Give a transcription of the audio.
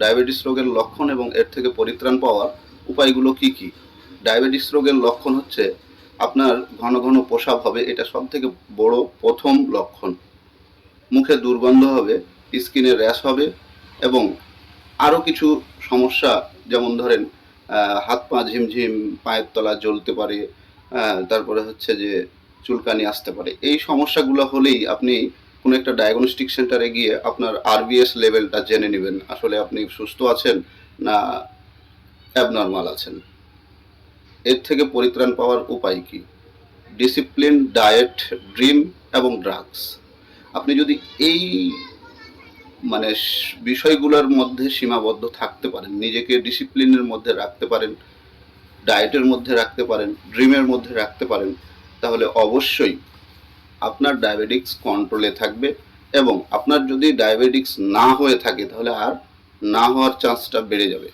Diabetes রোগের লক্ষণ এবং এর থেকে পরিত্রাণ পাওয়ার উপায়গুলো কি কি? ডায়াবেটিস রোগের লক্ষণ হচ্ছে আপনার ঘন ঘন প্রসাব হবে, এটা সব থেকে বড় প্রথম লক্ষণ। মুখে দুর্গন্ধ হবে, স্কিনে র্যাশ হবে এবং আরও কিছু সমস্যা যেমন ধরেন হাত পা ঝিমঝিম, পায়ের তলা জ্বলতে পারে তারপরে হচ্ছে যে চুলকানি আসতে পারে। এই সমস্যাগুলো হলেই আপনি কোনো একটা ডায়াগনস্টিক সেন্টারে গিয়ে আপনার আরবিএস লেভেলটা জেনে নেবেন, আসলে আপনি সুস্থ আছেন না অ্যাবনর্মাল আছেন। এর থেকে পরিত্রাণ পাওয়ার উপায় কি? ডিসিপ্লিন ডায়েট ড্রিম এবং ড্রাগস আপনি যদি এই মানে বিষয়গুলোর মধ্যে সীমাবদ্ধ থাকতে পারেন, নিজেকে ডিসিপ্লিনের মধ্যে রাখতে পারেন ডায়েটের মধ্যে রাখতে পারেন ড্রিমের মধ্যে রাখতে পারেন, তাহলে অবশ্যই আপনার ডায়াবেটিক্স কন্ট্রোলে থাকবে এবং আপনার যদি ডায়াবেটিক্স না হয়ে থাকে তাহলে আর না হওয়ার চান্সটা বেড়ে যাবে।